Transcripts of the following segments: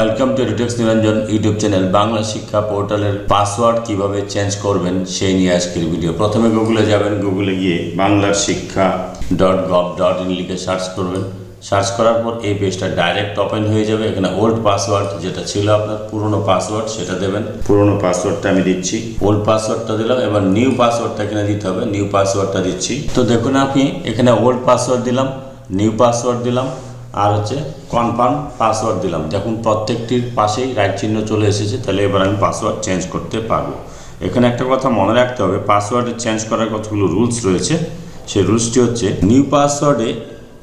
Welcome to Retex Niranjan YouTube channel Bangla শিক্ষা পোর্টালের password কীভাবে চেঞ্জ করবেন সেই নিয়ে আজকের ভিডিও প্রথমে গুগলে যাবেন গুগলে গিয়ে বাংলার Shiksha dot gov dot in লিখে সার্চ করবেন। সার্চ করার পর এই পেজটা ডাইরেক্ট ওপেন হয়ে যাবে। এখানে ওল্ড পাসওয়ার্ড যেটা ছিল আপনার পুরনো পাসওয়ার্ড সেটা দেবেন। পুরনো পাসওয়ার্ডটা আমি দিচ্ছি। ওল্ড পাসওয়ার্ডটা দিলাম এবার নিউ পাসওয়ার্ডটা এখানে দিতে হবে। নিউ পাসওয়ার্ডটা দিচ্ছি। তো দেখুন আপনি এখানে ওল্ড পাসওয়ার্ড দিলাম নিউ পাসওয়ার্ড দিলাম। আর হচ্ছে কনফার্ম পাসওয়ার্ড দিলাম। দেখুন, প্রত্যেকটির পাশেই রাইট চিহ্ন চলে এসেছে, তাহলে এবার আমি পাসওয়ার্ড চেঞ্জ করতে পারব। এখানে একটা কথা মনে রাখতে হবে পাসওয়ার্ডে চেঞ্জ করার কতগুলো রুলস রয়েছে সেই রুলসটি হচ্ছে নিউ পাসওয়ার্ডে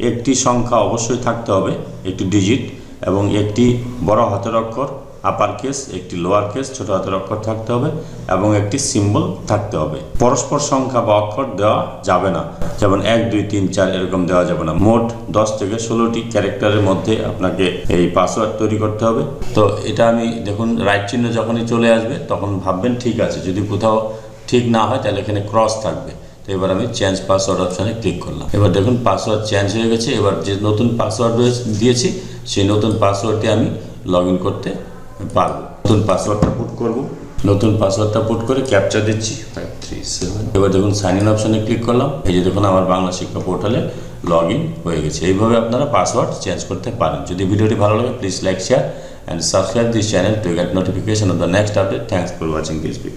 একটি সংখ্যা অবশ্যই থাকতে হবে, একটি ডিজিট এবং একটি বড় হাতের অক্ষর আপার কেস একটি লোয়ার কেস ছোট হাতের অক্ষর থাকতে হবে এবং একটি সিম্বল থাকতে হবে। পরস্পর সংখ্যা বা অক্ষর দেওয়া যাবে না। যেমন এক, দুই, তিন, চার এরকম দেওয়া যাবে না। মোট দশ থেকে ষোলোটি ক্যারেক্টারের মধ্যে আপনাকে এই পাসওয়ার্ড তৈরি করতে হবে। তো এটা আমি, দেখুন রাইট চিহ্ন যখনই চলে আসবে, তখন ভাববেন ঠিক আছে। যদি কোথাও ঠিক না হয়, তাহলে এখানে ক্রস থাকবে। তো এবার আমি চেঞ্জ পাসওয়ার্ড অপশানে ক্লিক করলাম। এবার দেখুন পাসওয়ার্ড চেঞ্জ হয়ে গেছে। এবার যে নতুন পাসওয়ার্ড দিয়েছি, সেই নতুন পাসওয়ার্ডটি আমি লগ করতে পারব। নতুন পাসওয়ার্ডটা পুট করব। নতুন পাসওয়ার্ডটা পুট করে ক্যাপচার দিচ্ছি। ফাইভ থ্রি সেভেন এবার দেখুন সাইন ইন অপশানে ক্লিক করলাম। এই যে দেখুন আমার বাংলা শিক্ষা পোর্টালে লগ ইন হয়ে গেছে। এইভাবে আপনারা পাসওয়ার্ড চেঞ্জ করতে পারেন। যদি ভিডিওটি ভালো লাগে please like share and subscribe this channel to get notification of the next update thanks for watching this video